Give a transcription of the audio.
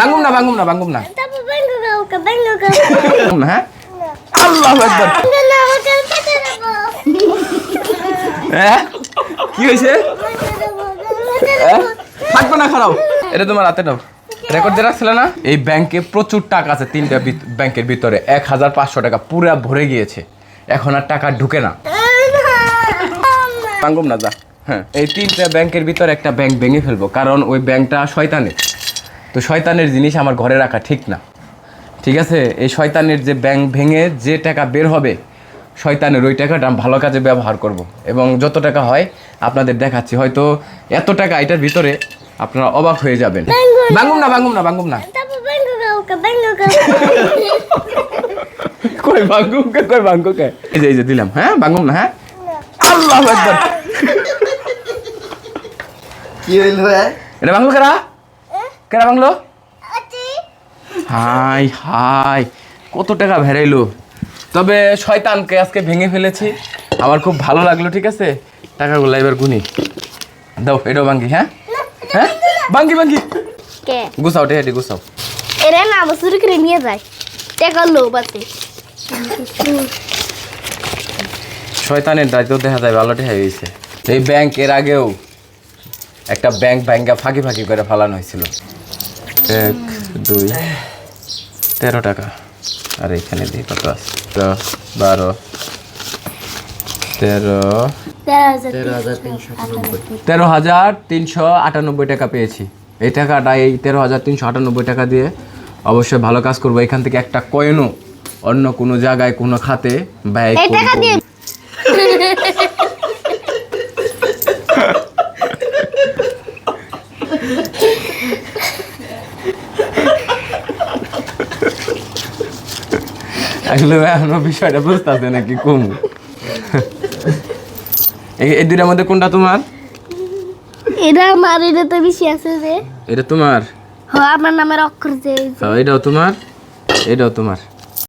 ভাঙুম না ভাঙুম না ভাঙুম না। হ্যাঁ? আল্লাহ? হ্যাঁ? কি হয়েছে? হ্যাঁ? থাকবে না খারাপ এটা তোমার হাতে দাও রেকর্ড দিয়ে রাখছিলে না? এই ব্যাংকে প্রচুর টাকা আছে তিনটা ব্যাংকের ভিতরে। এক হাজার পাঁচশো টাকা পুরা ভরে গিয়েছে। এখন আর টাকা ঢুকে না। ভাঙ্গুম না যা। হ্যাঁ এই তিনটা ব্যাংকের ভিতরে একটা ব্যাংক ভেঙে ফেলব। কারণ ওই ব্যাংকটা শয়তানের। তো শয়তানের জিনিস আমার ঘরে রাখা ঠিক না। ঠিক আছে? এই শয়তানের যে ব্যাংক ভেঙে যে টাকা বের হবে শয়তানের ওই টাকাটা আমি ভালো কাজে ব্যবহার করব। এবং যত টাকা হয় আপনাদের দেখাচ্ছি। হয়তো এত টাকা এটার ভিতরে আপনারা অবাক হয়ে যাবেন। ভাঙুম না ভাঙুম না ভাঙুম না. কই ভাঙ্গুম কে কই ভাঙ্গু কে? এই যে এই যে দিলাম। হ্যাঁ না হ্যাঁ? আল্লাহ একবার কি হইল ভাই এটা কেরা? কেরা ভাঙলো Ati. হাই হাই কত টাকা ভেরাইলো তবে শয়তানকে আজকে ভেঙে ফেলেছি। আমার খুব ভালো লাগল ঠিক আছে? টাকাগুলো এবার গুনি। দাও এটাও ভাঙ্গি হ্যাঁ? হ্যাঁ? ভাঙ্গি ভাঙ্গি. গুছাও টেহাটি গুছাও। Era nama suruh kira ni aja. Teka lo bati. শয়তানের দায়িত্ব দেখা যায় ভালো টেহা গেছে এই ব্যাংক এর আগেও একটা ব্যাংক ব্যাংকে ফাঁকি ফাঁকি করে ফালানো হয়েছিল এক দুই তেরো টাকা। আর এখানে দিই কত আছে তেরো, বারো তেরো তেরো হাজার তিনশো আটানব্বই টাকা পেয়েছি। এই টাকাটা এই তেরো হাজার তিনশো আটানব্বই টাকা দিয়ে অবশ্যই ভালো কাজ করব। এখান থেকে একটা কয়েনও অন্য কোনো জায়গায় কোনো খাতে ব্যয় করব। আসলে এখনও বিষয়টা বুঝতে নাকি কম? এই দুটার মধ্যে কোনটা তোমার? এটা আমার এটা তো বেশি আছে যে। এটা তোমার? হ্যাঁ আমার নামের অক্ষর যে তো এটাও তোমার? এটাও তোমার।